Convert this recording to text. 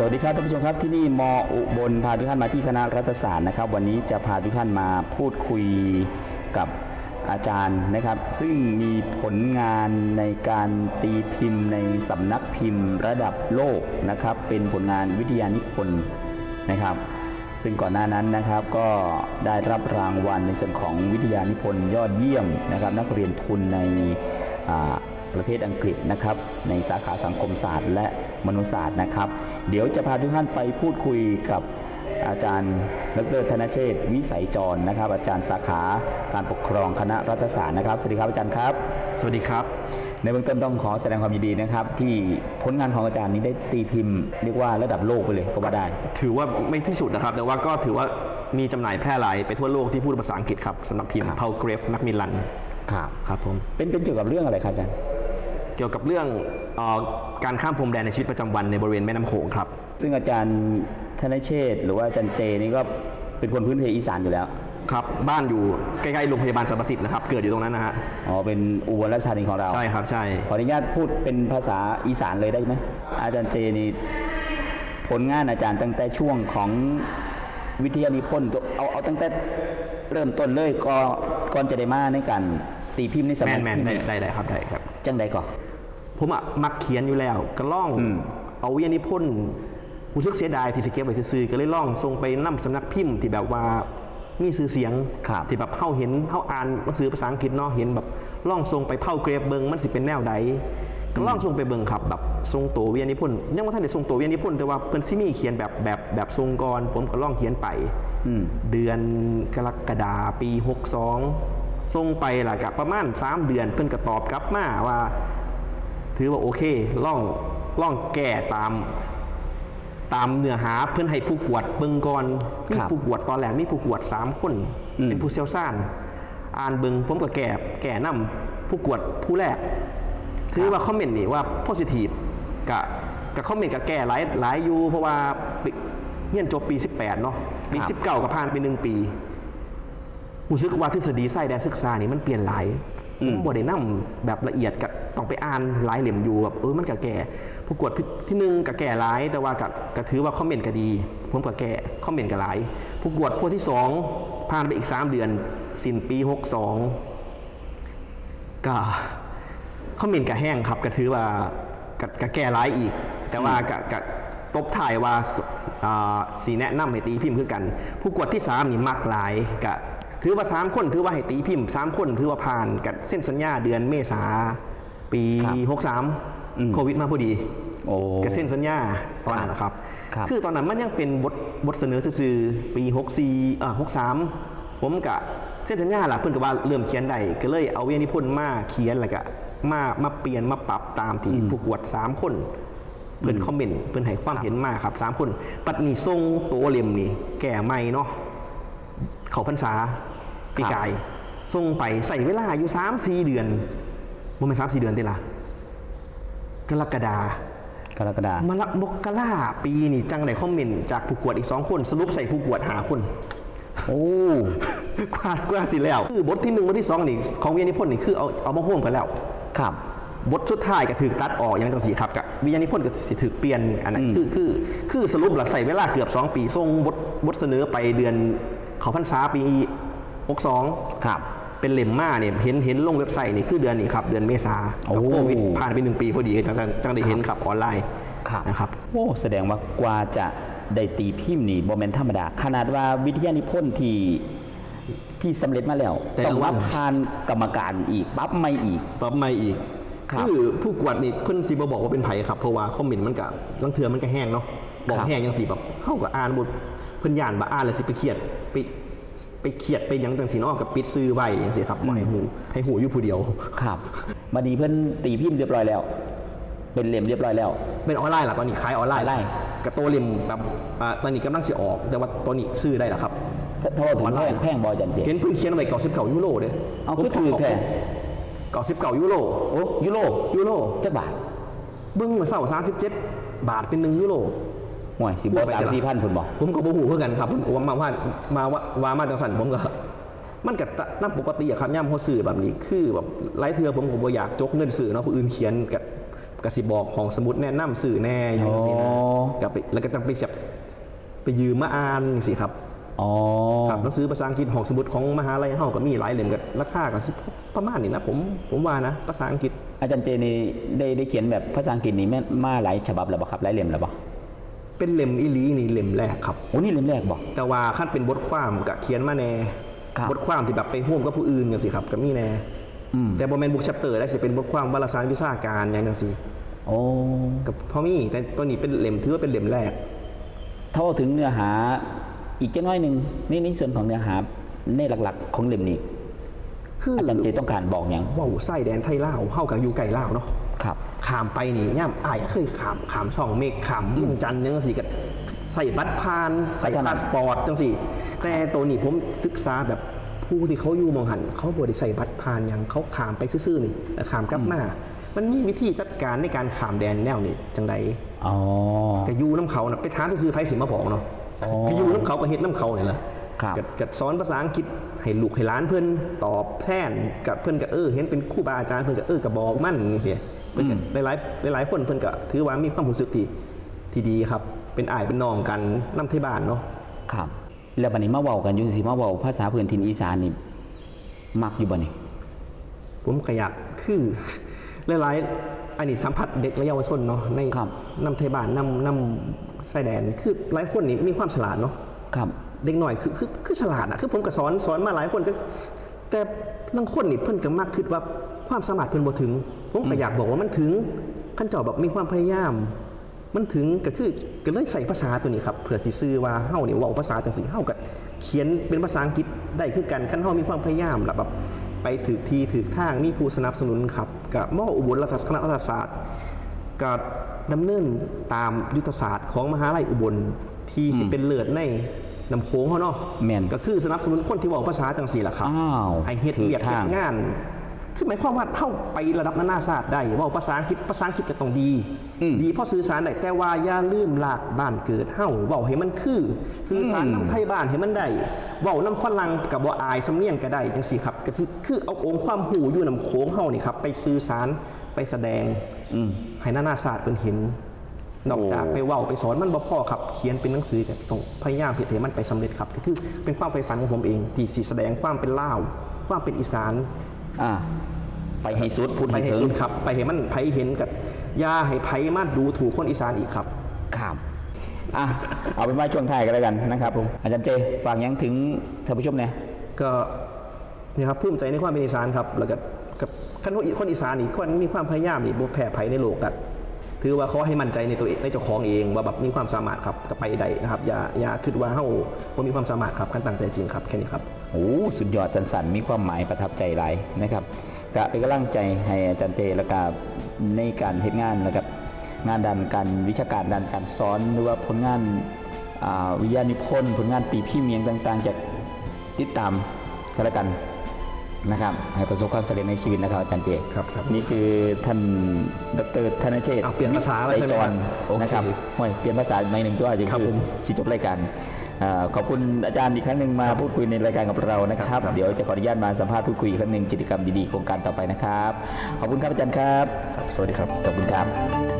สวัสดีครับท่านผู้ชมครับที่นี่มอุบลพาทุกท่านมาที่คณะรัฐศาสตร์นะครับ วันนี้จะพาทุกท่านมาพูดคุยกับอาจารย์นะครับ ซึ่งมีผลงานในการตีพิมพ์ ในสำนักพิมพ์ ระดับโลกนะครับ เป็นผลงานวิทยานิพนธ์นะครับ ซึ่งก่อนหน้านั้นนะครับก็ได้รับรางวัลในส่วนของวิทยานิพนธ์ยอดเยี่ยมนะครับ นักเรียนทุนใน ประเทศอังกฤษนะครับ ในสาขาสังคมศาสตร์ และมนุษยศาสตร์นะครับ เดี๋ยวจะพาทุกท่านไปพูดคุยกับอาจารย์ดรธนเชษฐ์วิสัยจรนะครับ อาจารย์สาขาการปกครองคณะรัฐศาสตร์นะครับสวัสดีครับอาจารย์ครับ สวัสดีครับ ในเบื้องต้นต้องขอแสดงความยินดีนะครับ ที่ผลงานของอาจารย์นี้ได้ตีพิมพ์เรียกว่าระดับโลกไปเลยก็ว่าได้ ถือว่าไม่ที่สุดนะครับ แต่ว่าก็ถือว่ามีจำหน่ายแพร่หลายไปทั่วโลกที่พูดภาษาอังกฤษครับสำหรับพิมพ์ครับเพาเกรฟแมคมิลันครับครับผมเป็นเป็นเกี่ยวกับเรื่องอะไรครับอาจารย์ เกี่ยวกับเรื่องเออการข้ามพรมแดนในชีวิตประจำวันในบริเวณแม่น้ำโขงครับ ซึ่งอาจารย์ธนเชษฐ์หรือว่าอาจารย์เจนี่ก็เป็นคนพื้นเพอีสานอยู่แล้วครับบ้านอยู่ใกล้ๆโรงพยาบาลสรรพสิทธิ์นะครับเกิดอยู่ตรงนั้นนะฮะอ๋อเป็นอุบลราชธานีของเราใช่ครับใช่ขออนุญาตพูดเป็นภาษาอีสานเลยได้ไหมอาจารย์เจนี่ผลงานอาจารย์ตั้งแต่ช่วงของวิทยานิพนธ์ตัวเอาเอาตั้งแต่เริ่มต้นเลยก็ก่อนจะได้มาในการตีพิมพ์ในสแมมัยนแมนพิมพ์ได้ได้ได้ครับได้ครับจังใดก่อน ผมอะมักเขียนอยู่แล้วก็ล่องอืมเอาวิทยานิพนธ์รู้สึกเสียดายที่จะเก็บไว้ซื่อๆก็เลยล่องส่งไปนํสำนักพิมพ์ที่แบบว่ามีสื่อเสียงครับที่แบบเข้าเห็นเข้าอ่านหนังสือภาษาอังกฤษเนาะเห็นแบบล่องส่งไปเผาเกรฟเบิงมันสิเป็นแนวใดก็ล่องส่งไปเบิงครับแบบทรงตัววิทยานิพนธ์ยังว่าท่านได้ทรงตัววิทยานิพนธ์แต่ว่าเพิ่นสิมีเขียนแบบแบบแบบทรงกรผมก็ล่องเขียนไปอืมเดือนกรกฎาปี 62ส่งไปล่ะกับประมาณ 3 เดือนเพิ่นก็ตอบกลับมาว่า ถือว่าโอเคล่องล่องแก้ตาม ตามเนื้อหาเพื่อนให้ผู้กวดเบิงก่อนมีครับผู้กวดตอนแรกมีผู้กวดสามคนอืมเป็นผู้เชี่ยวชาญอ่านเบิงผมก็แก่แก่นํผู้กวดผู้แรกถือว่าคอมเมนต์นี่ว่าโพสิทีฟกับกับคอมเมนต์กับแก่หลายหลายอยู่เพราะว่าปีเรียนจบปี 18 เนาะปีครับ19กับผ่านไปหนึ่งปีรู้สึกว่าทฤษฎีไส้แดนศึกษานี่มันเปลี่ยนหลายอืผมมบ่ได้นํแบบละเอียดกับต้อง ไปอ่านหลายเหลี่ยมอยู่แบบเออมันก็แก่ผู้กวดที่ที่หนึ่งก็แก่หลายแต่ว่าก็ก็ถือว่าคอมเมนต์ก็ดีผมก็แก่คอมเมนต์ก็หลาย ผู้กวดพวกที่สองผ่านไปอีก3เดือนสิ้นปี62ก็คอมเมนต์กับแห้งครับก็ถือว่ากับกับแก่ร้ายอีก แต่ว่ากับกับตบถ่ายว่าสอ่าสีแนะนำให้ตีพิมพ์คือกัน ผู้กวดที่สามนี่มักหลายกับถือว่าสามคนถือว่าให้ตีพิมพ์สามคนถือว่าผ่านกับเส้นสัญญาเดือนเมษา ปีครับอืม63 โควิดมาพอดีโอ้กับเส้นสัญญาตอนนั้นนะครับครับ คือตอนนั้นมันยังเป็นบทบทเสนอซื่อๆปี 64อ่า63 ผมกะเส้นสัญญาล่ะเพิ่นก็ว่าเริ่มเขียนได้ก็เลยเอาเวียนิพนธ์มาเขียนแล้วก็มามาเปลี่ยนมาปรับตามที่ผู้กวด 3 คนเพิ่นคอมเมนต์เพิ่นให้ความเห็นมาครับ3คน ปัดนี้ทรงตัวเล่มนี่แก่ใหม่เนาะเขาพรรษาปีกายส่งไปใส่เวลาอยู่3-4เดือน บ่แม่น3-4เดือนติล่ะกรกฎากรกฎามาละมกราปีนี่จังได้คอมเมนต์จากผู้กวดอีกสองคน สรุปใส่ผู้กวดหาคน โอ้กวาดกว่าสิแล้ว คือบทที่หนึ่งบทที่สองนี่ของวิญญาณิพนธ์นี่คือเอาเอามาห่วมกันแล้ว ครับ บทสุดท้ายก็ถือตัดออกอย่างจังสีครับกับวิญญาณิพนธ์ก็สิถือเปลี่ยนอันนั้นอืมคือคือคือสรุปหลักใส่เวลาเกือบ2ปีส่งบทบทเสนอไปเดือนเขาพรรษาปี62ครับ เป็นเล่มมาเนี่ยเห็นเห็นลงเว็บไซต์นี่คือเดือนนี้ครับเดือนเมษาโอ้กับโควิดผ่านไปหนึ่งปีพอดีจังจังจังได้เห็นครับออนไลน์ครับนะครับโอ้แสดงว่ากว่าจะได้ตีพิมพ์นี่บ่แม่นธรรมดา ขนาดว่าวิทยานิพนธ์ที่ที่สำเร็จมาแล้วแต่ต้องละวัรับนผ่านกรรมการอีกปั๊บไม่อีกปรับใหม่อีกครับคือผู้กวดนี่เพิ่นสิบ่บอกว่าเป็นไผครับเพราะว่าคอมเมนต์มันก็ลังเทือมันก็แห้งเนาะบอกครับแห้งจังสิแบบเฮาก็อ่านบทเพิ่นย่านบ่อ่านแล้วสิไปเครียดไป ไปเครียดไปหยังจังสิเนาะกับปิดซื้อไว้จังซี่ครับบ่ให้หูให้หูอยู่ผู้เดียวครับบัดนี้เพิ่นตีพิมพ์เรียบร้อยแล้ว เป็นเหลี่ยมเรียบร้อยแล้ว เป็นออนไลน์ล่ะตอนนี้ขายออนไลน์ออนไลน์กับตัวเล่มแบบอ่าตอนนี้กำลังสิออก แต่ว่าตัวนี้ซื้อได้แล้วครับถ้าถ้าว่าถึงออนไลแพน์งแพงบอจันเจเห็นเพิ่นเขียนไว้99ยูโรเด้เอาคือถือแท้99ยูโรโอ้ยูโรยูโรจักบาทเบิ่งเมื่อเช้า37บาทเป็น1ยูโร ห่วยสิบ่สามสี่พันพุ่นบ่ผมก็บ่ฮู้คือกันครับผมก็ว่ามาว่ามาว่าว่ามาจังสันผมก็มันก็ตะนำปกติอะครับย่ำเขาสื่อแบบนี้คือแบบไลฟ์เทือผมก็บ่อยากจกเงินสื่อเนาะผู้อื่นเขียนกับกสิบอกของสมุดแนะนำสื่อแน่อย่างนี้นะอ๋อกับไปแล้วก็ต้องไปเสียบไปยืมมาอ่านสิครับอ๋อครับหนังสือภาษาอังกฤษของสมุดของมหาลัยเฮาก็มีหลายเล่มกับราคาก็สิประมาณนี้นะผมผมว่านะภาษาอังกฤษ อาจารย์เจนี่ได้ได้เขียนแบบภาษาอังกฤษนี่แม่นมาหลายฉบับแล้วบ่ครับหลายเล่มแล้วบ่ เป็นเล่มอีหลีนี่เล่มแรกครับ โอ้นี่เล่มแรกบ่แต่ว่าขั้นเป็นบทความก็เขียนมาแน่ครับ บทความที่แบบไปร่วมกับผู้อื่นอย่างสิครับก็มีแน่ อืมแต่บ่แม่นบุกชัปเตอร์ได้สิเป็นบทความวารสารวิชาการอย่างจังซี่โอ้กับพอมีแต่ตัวนี้เป็นเล่มถือว่าเป็นเล่มแรก ถ้าว่าถึงเนื้อหาอีกจักหน้อยหนึงนี่ในส่วนของเนื้อหาในหลักๆ ของเล่มนี้คืออาจารย์เจต้องการบอกหยังเว้าไส้แดนไทยลาวเฮากับอยู่ไกลลาวเนาะ ครับขามไปนี่ย่ามอ้ายเคยขามขามช่องเมฆขามเรื่องจันทน์จังซี่ก็ใส่บัตรผ่าน ใส่ใส่ขนาพาดสปอร์ตจังซี่แต่ตัวนี้ผมศึกษาแบบผู้ที่เขาอยู่หมองหัน เขาบ่ได้ใส่บัตรผ่านหยังเขาขามไปซื่อๆนี่แล้วขามกลับมามันมีวิธีจัดการในการขามแดนแนวนี้จังไดอ๋อก็อยู่น้ำเขาน่ะไปถามซื้อไผสิมาบอกเนาะอ๋อก็อยู่น้ำเขาก็เฮ็ดน้ำเขานี่แหละครับก็ก็สอนภาษาอังกฤษให้ลูกให้หลานเพิ่นตอบแทนกับเพิ่นก็เออ เห็นเป็นครูบาอาจารย์เพิ่นก็เออก็บอกมันนี่สิเพิ่นก็หลายๆหลายๆคนเพิ่นก็ถือว่ามีความรู้สึกที่ที่ดีครับ เป็นอ้ายเป็นน้องกันนำที่บ้านเนาะ ครับ แล้วบัดนี้มาเว้ากันอยู่สิมาเว้าภาษาพื้นถิ่นอีสานนี่มักอยู่บ่นี่ ผมก็อยากคือหลายๆอันนี้สัมผัสเด็กและเยาวชนเนาะในครับ นำไทยบ้านนำนำชายแดนคือหลายคนนี่มีความฉลาดเนาะครับ เด็กหน่อยคือคือคือฉลาดอะคือผมก็สอนสอนมาหลายคนก็แต่บางคนนี่เพิ่นก็มักคิดว่าความสามารถเพิ่นบ่ถึง ผมก็อยากบอกว่ามันถึงขั้นเจ้าแบบมีความพยายาม มันถึงก็คือก็เลยใส่ภาษาตัวนี้ครับเผื่อสิซื้อว่าเฮาเนี่เว้าภาษาจังซี่เฮาก็เขียนเป็นภาษาอังกฤษได้คือกันคันเฮามีความพยายามแบบ ไปถึกที่ถึกทางมีผู้สนับสนุนครับกับมออุบลรัฐคณะรัฐศาสตร์ก็ดำเนินตามยุทธศาสตร์ของมหาลัยอุบลที่สิเป็นเลิศในนำโค้งเขาเนาะแมนก็คือสนับสนุนคนที่เว่าภาษาจังสีแหละครับอ้าวให้เฮ็ดเวียกเฮ็ดงาน คือหมายความว่าเท่าไประดับนานาศาสตร์ได้เว่าภาษาอังกฤษภาษาอังกฤษก็ต้องดีดีเพราะสื่อสารได้แต่ว่าอย่าลืมหลากบ้านเกิดเฮาเว้าให้มันคือ สื่อสารนำไทยบ้านให้มันได้เว้านำฝรั่งกับบ่อายสำเนียงก็ได้จังซี่ครับก็คือคือเอาองค์ความหูอยู่นำโค้งเฮานี่ครับไปสื่อสารไปแสดงอืม ให้นานาศาสตร์เพิ่นเห็น นอกจากโอ้ ไปเว้าไปสอนมันบ่พอครับเขียนเป็นหนังสือก็ต้องพยายามเฮ็ดให้มันไปสำเร็จครับ ก็คือเป็นความใฝ่ฝันของผมเองที่สิแสดงความเป็นลาวความเป็นอีสาน อ่าไปให้สุดพูดไปให้ให้ถึสุงดครับ ไปให้มันไผเห็นกับอย่าให้ไผมาดูถูกคนอีสานอีกครับ ครับอะเอาเป็นว่าช่วงท้ายกันแล้วกันนะครับผมอาจารย์เจฝากหยังถึงท่านผู้ชมเนี่ย ก็นี่ครับภูมิใจในความเป็นอีสานครับ แล้วก็กับคันคนอีคนอีสานอีกคนมีความพยายามนี่บ่แพ้ไผในโลกกัน ถือว่าเขาให้มั่นใจในตัวเองในเจ้าของเองว่าแบบมีความสามารถครับก็ไปได้นะครับอย่าอย่าคิดว่าเฮาบ่มีความสามารถครับกันตั้งใจจริงครับแค่นี้ครับโอ้สุดยอดสันสันมีความหมายประทับใจหลายนะครับกะเป็นกำลังใจให้อาจารย์เจแล้วก็ในการเฮ็ดงานนะครับงานด้านการวิชาการด้านการสอนหรือว่าผลงานวิทยานิพนธ์ผลงานตีพี่เมียงต่าง ๆจะติดตามกันแล้วกัน นะครับให้ประสบความสำเร็จในชีวิตนะครับอาจารย์เจครับครับนี่คือท่านดรธนเชษฐ์เอาเปลี่ยนภาษาแล้วไสใช่ไหมจครัรบโอเคนะครับห่วยเปลี่ยนภาษาในหนึ่งตัวจะครับคือผมสิจบรายการเอ่อขอบคุณอาจารย์อีกครั้งหนึ่งมาพูดคุยในรายการกับเรานะครับครับ เดี๋ยวจะขออนุญาตมาสัมภาษณ์พูดคุยอีกครั้งหนึ่งกิจกรรมดีๆโครงการต่อไปนะครับ ขอบคุณครับอาจารย์ครับครับสวัสดีครับ ขอบคุณครับ